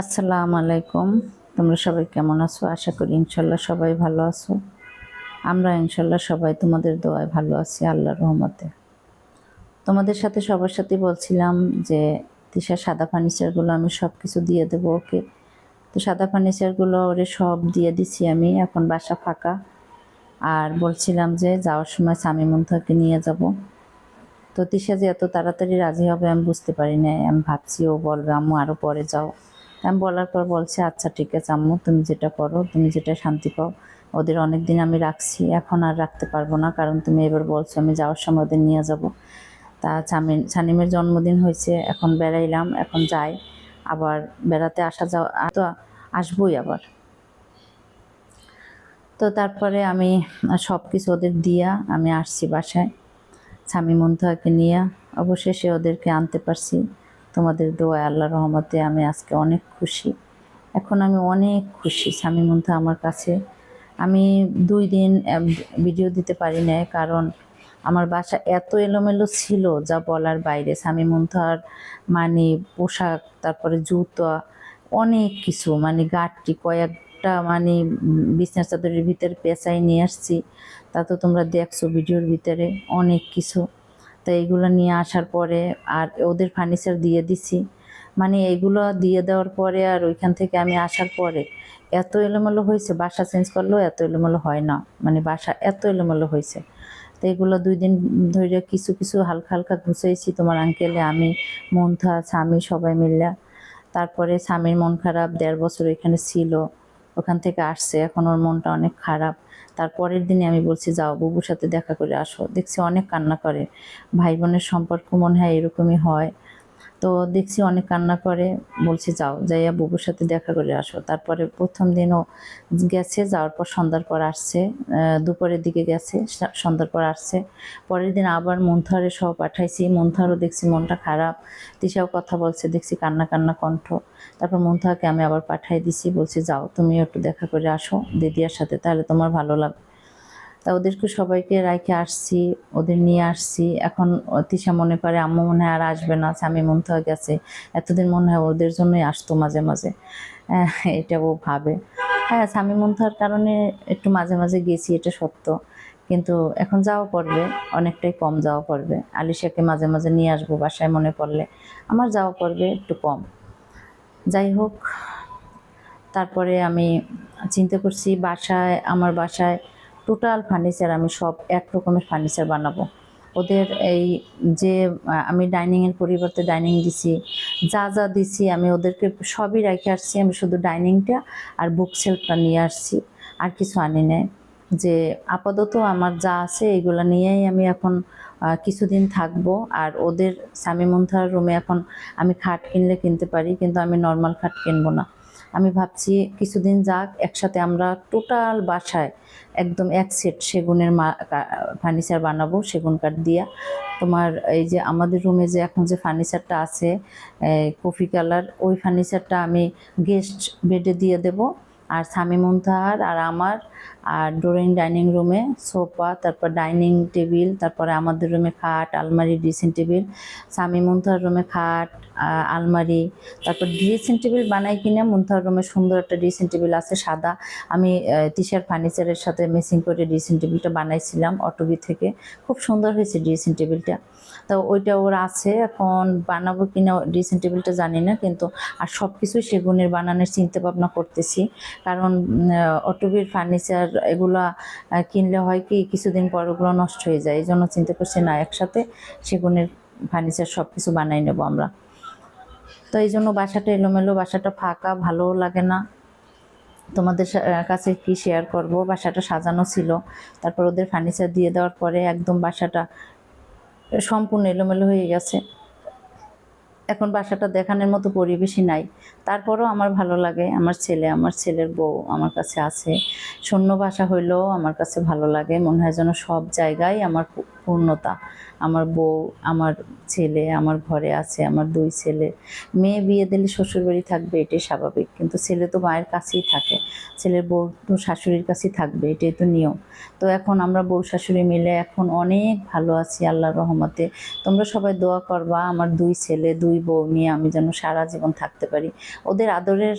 আসসালামু আলাইকুম। তোমরা সবাই কেমন আছো? আশা করি ইনশাল্লাহ সবাই ভালো আছো। আমরা ইনশাল্লাহ সবাই তোমাদের দোয়ায় ভালো আছি, আল্লাহর রহমতে। তোমাদের সাথে সবার সাথে বলছিলাম যে, তিশা সাদা ফার্নিচারগুলো আমি সব কিছু দিয়ে দেবো, ওকে? তো সাদা ফার্নিচারগুলো ওরে সব দিয়ে দিছি আমি, এখন বাসা ফাঁকা। আর বলছিলাম যে, যাওয়ার সময় স্বামী মন্থাকে নিয়ে যাব। তো তিশা যে এত তাড়াতাড়ি রাজি হবে আমি বুঝতে পারি না আমি ভাবছি ও বলবে, আম্মু আরও পরে যাও। আমি বলার পর বলছে আচ্ছা ঠিক আছে আম্মু, তুমি যেটা করো, তুমি যেটা শান্তি পাও। ওদের অনেক দিন আমি রাখছি, এখন আর রাখতে পারব না, কারণ তুমি এবার বলছো আমি যাওয়ার সময় ওদের নিয়ে যাব। তা ছামিন ছানিমের জন্মদিন হয়েছে, এখন বেড়াইলাম, এখন যাই। আবার বেড়াতে আসা যাওয়া তো আসবোই আবার। তো তারপরে আমি সব কিছু ওদের দিয়া আমি আসছি বাসায়। স্বামী মন্থাকে নিয়ে অবশেষে ওদেরকে আনতে পারছি। তোমাদের দোয়া আল্লাহ রহমতে আমি আজকে অনেক খুশি। এখন আমি অনেক খুশি স্বামী মন্থা আমার কাছে। আমি দুই দিন ভিডিও দিতে পারি না কারণ আমার বাসা এত এলোমেলো ছিল যা বলার বাইরে। স্বামী মন্থার মানে পোশাক তারপরে জুতো অনেক কিছু মানে গাঠটি কয়েকটা মানে উম, বিছনার চাদরের ভিতরে পেঁচাই নিয়ে আসছি। তা তো তোমরা দেখছ ভিডিওর ভিতরে অনেক কিছু। তো এইগুলো নিয়ে আসার পরে আর ওদের ফার্নিচার দিয়ে দিছি। মানে এগুলো দিয়ে দেওয়ার পরে আর ওইখান থেকে আমি আসার পরে এত এলোমেলো হয়েছে, বাসা চেঞ্জ করলেও এত এলোমেলো হয় না। মানে বাসা এত এলোমেলো হয়েছে। তো এগুলো দুই দিন ধরে কিছু কিছু হালকা হালকা ঘুষেছি তোমার আঙ্কেলে আমি, মন্থা, স্বামী সবাই মিলে তারপরে স্বামীর মন খারাপ, দেড় বছর এখানে ছিল। ওখান থেকে আসছে। এখন ওর মনটা অনেক খারাপ। তার পরের দিনে আমি বলছি, যাও, বুবুর সাথে দেখা করে আসো। দেখছি অনেক কান্না করে। ভাই বোনের সম্পর্ক মনে হয় এরকমই হয়। তো দেখছি অনেক কান্না করে, বলছি যাও, যাইয়া বুবুর সাথে দেখা করে আসো। তারপরে প্রথম দিনও গেছে, যাওয়ার পর সন্ধ্যার পর আসছে দুপুরের দিকে গেছে সন্ধ্যার পর আসছে। পরের দিন আবার মন্থারে সব পাঠাইছি। মন্থারও দেখছি মনটা খারাপ। তিশাও কথা বলছে, দেখছি কান্না কান্না কণ্ঠ। তারপর মন্থাকে আমি আবার পাঠাই দিছি, বলছি যাও, তুমিও একটু দেখা করে আসো দিদিয়ার সাথে, তাহলে তোমার ভালো লাগবে। তা ওদেরকে সবাইকে রাইখে আসছি, ওদের নিয়ে আসছি। এখন তিশা মনে করে আম্মু মনে হয় আর আসবে না, স্বামী মন্থ হয়ে গেছে। এতদিন মনে হয় ওদের জন্যই আসতো মাঝে মাঝে। এটা ও ভাবে। হ্যাঁ স্বামী মন্থার কারণে একটু মাঝে মাঝে গেছি, এটা সত্য। কিন্তু এখন যাওয়া পড়বে, অনেকটাই কম যাওয়া পড়বে। আলিশাকে মাঝে মাঝে নিয়ে আসব বাসায় মনে পড়লে। আমার যাওয়া পড়বে একটু কম। যাই হোক, তারপরে আমি চিন্তা করছি, বাসায়, আমার বাসায় টোটাল ফার্নিচার আমি সব এক রকমের ফার্নিচার বানাবো। ওদের এই যে আমি ডাইনিংয়ের পরিবর্তে ডাইনিং দিছি, যা যা দিছি আমি ওদেরকে সবই রেখে আসছি। আমি শুধু ডাইনিংটা আর বুক সেলফটা নিয়ে আসছি, আর কিছু আনি নাই। যে আপাতত আমার যা আছে এগুলো নিয়েই আমি এখন কিছুদিন থাকব। আর ওদের স্বামী মন্থার রুমে এখন আমি খাট কিনলে কিনতে পারি, কিন্তু আমি নর্মাল খাট কিনবো না। আমি ভাবছি কিছুদিন যাক, একসাথে আমরা টোটাল বাসায় একদম এক সেট সেগুনের ফার্নিচার বানাবো, সেগুন কাঠ দিয়া। তোমার এই যে আমাদের রুমে যে এখন যে ফার্নিচারটা আছে কফি কালার, ওই ফার্নিচারটা আমি গেস্ট বেডে দিয়ে দেব। আর স্বামী মুন্তাহার, আর আমার, আর ড্রয়িং ডাইনিং রুমে সোফা, তারপর ডাইনিং টেবিল, তারপরে আমাদের রুমে খাট, আলমারি, ড্রেসিং টেবিল স্বামী মুন্তাহার রুমে খাট আলমারি, তারপর ড্রেসিং টেবিল বানাই কিনে মুন্তাহার রুমে সুন্দর একটা ড্রেসিং টেবিল আছে সাদা। আমি তিশার ফার্নিচারের সাথে মেসিং করে ড্রেসিং টেবিলটা বানাইছিলাম অটোবি থেকে। খুব সুন্দর হয়েছে ড্রেসিং টেবিলটা। তো ওইটা ওর আছে, এখন বানাবো কিনা ড্রেসিং টেবিলটা জানি না, কিন্তু আর সব কিছুই সেগুনের বানানোর চিন্তা ভাবনা করতেছি। কারণ অটোবির ফার্নিচার এগুলা কিনলে হয় কি কিছুদিন পর ওগুলো নষ্ট হয়ে যায়। এই জন্য চিন্তা করছি, না, একসাথে সেগুনের ফার্নিচার সব কিছু বানাই নেব আমরা। তো এই জন্য বাসাটা এলোমেলো, বাসাটা ফাঁকা ভালোও লাগে না। তোমাদের কাছে কি শেয়ার করব? বাসাটা সাজানো ছিল। তারপর ওদের ফার্নিচার দিয়ে দেওয়ার পরে একদম বাসাটা সম্পূর্ণ এলোমেলো হয়ে গেছে। এখন বাসাটা দেখানোর মতো পরিবেশই নাই। তারপরও আমার ভালো লাগে, আমার ছেলে, আমার ছেলের বউ আমার কাছে আছে। শূন্য বাসা হইলেও আমার কাছে ভালো লাগে, মনে হয় যেন সব জায়গায় আমার পূর্ণতা। আমার বউ, আমার ছেলে, আমার ঘরে আছে, আমার দুই ছেলে। মেয়ে বিয়ে দিলে শ্বশুরবাড়ি থাকবে, এটাই স্বাভাবিক। কিন্তু ছেলে তো মায়ের কাছেই থাকে। ছেলের বউ তো শাশুড়ির কাছেই থাকবে, এটাই তো নিয়ম। তো এখন আমরা বউ শাশুড়ি মিলে এখন অনেক ভালো আছি আল্লাহর রহমতে। তোমরা সবাই দোয়া করবা, আমার দুই ছেলে, দুই বউ, নিয়ে আমি যেন সারা জীবন থাকতে পারি। ওদের আদরের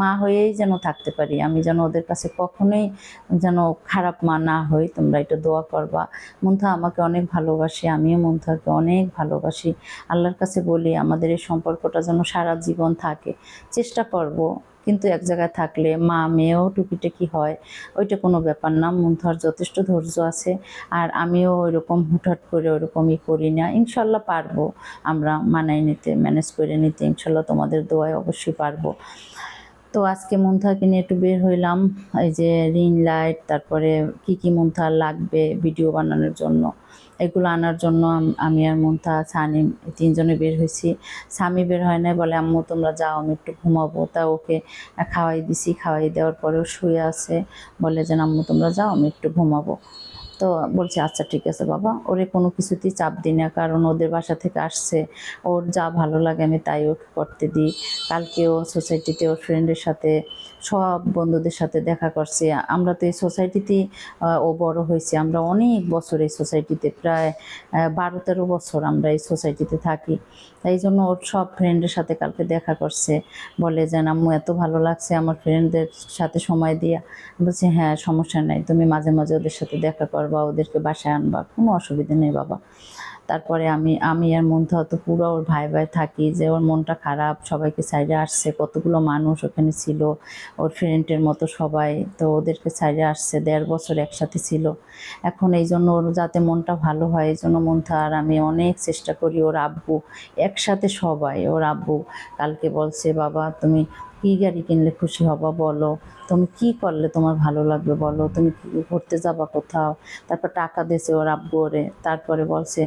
মা হয়েই যেন থাকতে পারি। আমি যেন ওদের কাছে কখনোই যেন খারাপ মা না হই, তোমরা এটা দোয়া করবা। মুন্থা, আমাকে অনেক ভালোবাসি, আমিও মুন্থাকে অনেক ভালোবাসি। আল্লাহর কাছে বলি, আমাদের এই সম্পর্কটা যেন সারা জীবন থাকে। চেষ্টা করব, কিন্তু এক জায়গায় থাকলে মা মেয়েও টুকিটাকি হয়, ওইটা কোনো ব্যাপার না মুন্থার যথেষ্ট ধৈর্য আছে, আর আমিও ওইরকম হুটহাট করে ওইরকমই করি না। ইনশাল্লাহ পারব, আমরা মানাই নিতে, ম্যানেজ করে নিতে, ইনশাল্লাহ তোমাদের দোয়ায় অবশ্যই পারব। তো আজকে মুন্থাকে কিনে একটু বের হইলাম, এই যে রিং লাইট, তারপরে কি কি মুন্থা লাগবে ভিডিও বানানোর জন্য, এগুলো আনার জন্য আমি আর মুন্থা এই তিনজনে বের হয়েছি। স্বামী বের হয় নাই বলে, আম্মু, তোমরা যাও, আমি একটু ঘুমাবো। তা ওকে খাওয়াই দিছি, খাওয়াই দেওয়ার পরেও শুয়ে আছে, বলে যে আম্মু, তোমরা যাও, আমি একটু ঘুমাবো। তো বলছে আচ্ছা ঠিক আছে বাবা, ওরে কোনো কিছুতেই চাপ দিই না, কারণ ওদের বাসা থেকে আসছে, ওর যা ভালো লাগে আমি তাই ওকে করতে দিই। কালকেও সোসাইটিতে ওর ফ্রেন্ডের সাথে, সব বন্ধুদের সাথে দেখা করছে। আমরা তো এই সোসাইটিতেই ও বড় হয়েছে। আমরা অনেক বছর এই সোসাইটিতে প্রায় বারো তেরো বছর আমরা এই সোসাইটিতে থাকি। তাই জন্য ওর সব ফ্রেন্ডের সাথে কালকে দেখা করছে। বলে যে আম্মু, এত ভালো লাগছে আমার ফ্রেন্ডদের সাথে সময় দিয়া। বলছি হ্যাঁ সমস্যা নাই, তুমি মাঝে মাঝে ওদের সাথে দেখা করবা ওদেরকে বাসায় আনবা, কোনো অসুবিধা নেই বাবা। তারপরে আমি আমি আর মনটা তো পুরো ওর ভাই ভাই থাকি যে ওর মনটা খারাপ, সবাইকে সাইডে আসছে, কতগুলো মানুষ ওখানে ছিল, ওর ফ্রেন্ডের মতো সবাই, তো ওদেরকে সাইডে আসছে, দেড় বছর একসাথে ছিল। এখন এই জন্য ওর যাতে মনটা ভালো হয়, এই জন্য মনটা আর আমি অনেক চেষ্টা করি ওর আব্বু, একসাথে সবাই, ওর আব্বু কালকে বলছে, বাবা, তুমি কী গাড়ি কিনলে খুশি হবা বলো? তুমি কি করলে তোমার ভালো লাগবে বলো? তুমি ঘুরতে যাবা কোথাও? তারপর টাকা দিয়েছে ওর আব্বু ওরে। তারপরে বলছে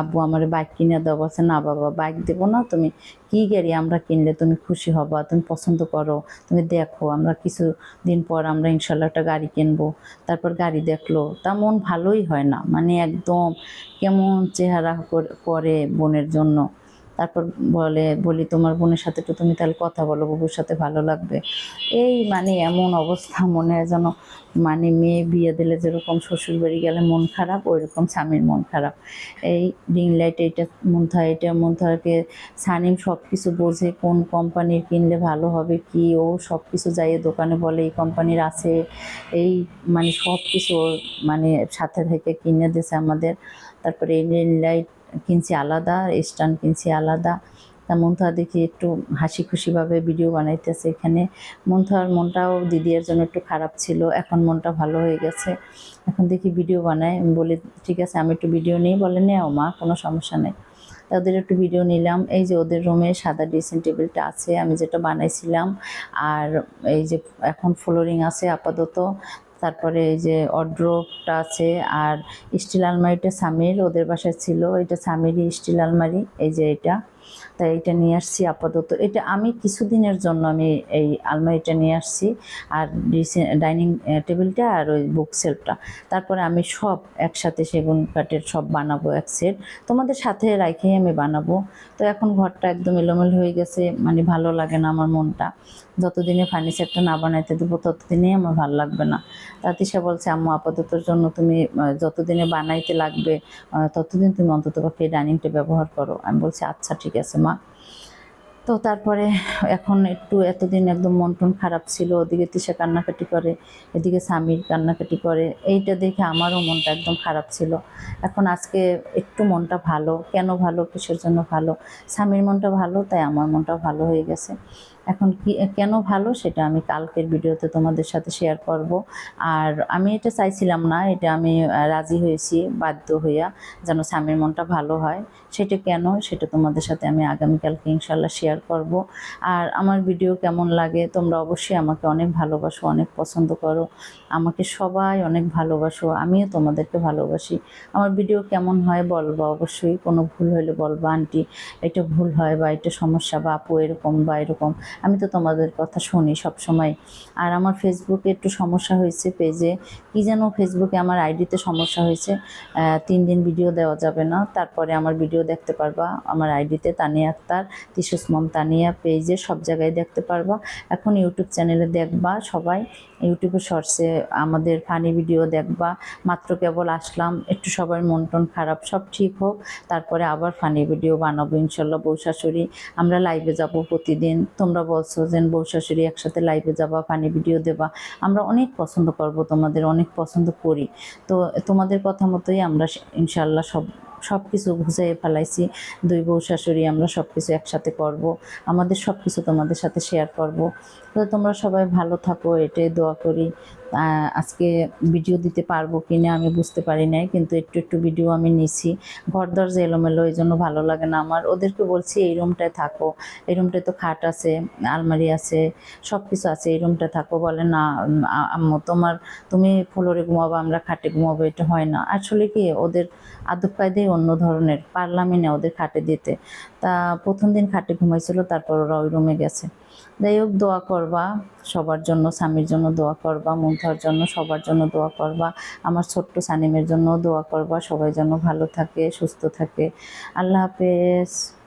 আব্বু আমার বাইক কিনে দাও। বলছে, না বাবা বাইক দেবো না। তুমি কি গাড়ি আমরা কিনলে তুমি খুশি হবা? তুমি পছন্দ করো। তুমি দেখো, আমরা কিছু দিন পর আমরা ইনশাল্লাহ একটা গাড়ি কিনবো। তারপর গাড়ি দেখল, তা মন ভালোই হয় না। মানে একদম কেমন চেহারা করে বোনের জন্য। তারপর বলে, বলি, তোমার বোনের সাথে তো তুমি তাহলে কথা বলো, বুবুর সাথে ভালো লাগবে। এই মানে এমন অবস্থা, মনে হয় যেন মানে মেয়ে বিয়ে দিলে যেরকম শ্বশুর বাড়ি গেলে মন খারাপ ওই রকম স্বামীর মন খারাপ। এই রিং লাইট এইটা মন্থা এটা মন্থাকে সানিম সব কিছু বোঝে, কোন কোম্পানির কিনলে ভালো হবে, কি, ও সব কিছু যাইয়ে দোকানে বলে, এই কোম্পানির আছে। এই মানে সব কিছু মানে সাথে থেকে কিনে দিয়েছে আমাদের। তারপরে এই রিং লাইট কিনছি আলাদা স্ট্যান্ড কিনছি আলাদা। তা মন্থা দেখি একটু হাসি খুশিভাবে ভিডিও বানাইতেছে এখানে। মন্থার মনটাও দিদিয়ার জন্য একটু খারাপ ছিল, এখন মনটা ভালো হয়ে গেছে। এখন দেখি ভিডিও বানায় বলি, ঠিক আছে, আমি একটু ভিডিও নিই। বলে, নেও মা, কোনো সমস্যা নেই। তা ওদের একটু ভিডিও নিলাম। এই যে ওদের রুমে সাদা ড্রেসিং টেবিলটা আছে, আমি যেটা বানাইছিলাম। আর এই যে এখন ফ্লোরিং আছে আপাতত। তারপরে এই যে অড্রোপটা আছে আর স্টিল আলমারিটা স্বামীর, ওদের বাসায় ছিল, এটা স্বামীরই স্টিল আলমারি, এই যে এটা। তাই এটা নিয়ে আসছি আপাতত। এটা আমি কিছুদিনের জন্য আমি এই আলমারিটা নিয়ে আসছি, আর ডাইনিং টেবিলটা আর ওই বুক সেলফটা তারপরে আমি সব একসাথে সেগুন কাঠের সব বানাবো, এক সেট তোমাদের সাথে রাখেই আমি বানাবো। তো এখন ঘরটা একদম এলোমেলো হয়ে গেছে মানে ভালো লাগে না আমার মনটা। যতদিনে ফার্নিচারটা না বানাইতে দেবো ততদিনেই আমার ভালো লাগবে না। তাতিশা বলছে, আম্মু আপাততর জন্য তুমি যতদিনে বানাইতে লাগবে ততদিন তুমি অন্তত পক্ষে ডাইনিংটা ব্যবহার করো। আমি বলছি আচ্ছা ঠিক আছে, মা। তো তারপরে এখন একটু এতদিন একদম মন টন খারাপ ছিল, ওদিকে তিশা কান্নাকাটি করে, এদিকে স্বামীর কান্নাকাটি করে, এইটা দেখে আমারও মনটা একদম খারাপ ছিল। এখন আজকে একটু মনটা ভালো, কেন ভালো, কিসের জন্য ভালো? স্বামীর মনটা ভালো, তাই আমার মনটা ভালো হয়ে গেছে। এখন কি, কেন ভালো সেটা আমি কালকের ভিডিওতে তোমাদের সাথে শেয়ার করব। আর আমি এটা চাইছিলাম না, এটা আমি রাজি হয়েছি, বাধ্য হইয়া যেন স্বামীর মনটা ভালো হয়। সেটা কেন, সেটা তোমাদের সাথে আমি আগামীকালকে ইনশাল্লাহ শেয়ার করব। আর আমার ভিডিও কেমন লাগে, তোমরা অবশ্যই আমাকে অনেক ভালোবাসো, অনেক পছন্দ করো। আমাকে সবাই অনেক ভালোবাসো, আমিও তোমাদেরকে ভালোবাসি। আমার ভিডিও কেমন হয় বলবা অবশ্যই, কোনো ভুল হলে বলবা, আন্টি, এটা ভুল হয় বা এটা সমস্যা বা আপু এরকম বা এরকম। আমি তো তোমাদের কথা শুনি সব সময় আর আমার ফেসবুকে একটু সমস্যা হয়েছে পেজে কি যেন ফেসবুকে আমার আইডিতে সমস্যা হয়েছে। তিন দিন ভিডিও দেওয়া যাবে না। তারপরে আমার ভিডিও দেখতে পারবা। আমার আইডিতে তানিয়া আক্তার, তিসুস মম তানিয়া পেজে সব জায়গায় দেখতে পারবা। এখন ইউটিউব চ্যানেলে দেখবা সবাই। ইউটিউবে শর্টসে আমাদের ফানি ভিডিও দেখবা। মাত্র কেবল আসলাম। একটু সবার মন টন খারাপ, সব ঠিক হোক। তারপরে আবার ফানি ভিডিও বানাবো ইনশাল্লাহ বউ শাশুড়ি আমরা লাইভে যাব প্রতিদিন। তোমরা বলছো যে বউ শাশুড়ি একসাথে লাইভে যাবা ফানি ভিডিও দেবা। আমরা অনেক পছন্দ করব তোমাদের, অনেক পছন্দ করি। তো তোমাদের কথা মতোই আমরা ইনশাল্লাহ সব সব কিছু বুঝাইয়ে ফেলাইছি। দুই বউ শাশুড়ি আমরা সব কিছু একসাথে করব। আমাদের সব কিছু তোমাদের সাথে শেয়ার করব। তো তোমরা সবাই ভালো থাকো, এটাই দোয়া করি। আজকে ভিডিও দিতে পারব কি না আমি বুঝতে পারি নাই, কিন্তু একটু একটু ভিডিও আমি নিছি। ঘর দরজা এলোমেলো, এই জন্য ভালো লাগে না আমার। ওদেরকে বলছি, এই রুমটায় থাকো। এই রুমটায় তো খাট আছে, আলমারি আছে সব কিছু আছে, এই রুমটায় থাকো। বলে, না আম্মু, তোমার, তুমি ফ্লোরে ঘুমাবো, আমরা খাটে ঘুমাবো, এটা হয় না। আসলে কি, ওদের আদব কায়দাই অন্য ধরনের, পারলামই না ওদের খাটে দিতে। তা প্রথম দিন খাটে ঘুমাইছিল, তারপর ওরা ওই রুমে গেছে। যাই হোক, দোয়া করবা, সবার জন্য, স্বামীর জন্য দোয়া করবা মুগ্ধার জন্য, সবার জন্য দোয়া করবা, আমার ছোট্ট সানিমের জন্য দোয়া করবা, সবাই যেন ভালো থাকে, সুস্থ থাকে। আল্লাহ হাফেজ।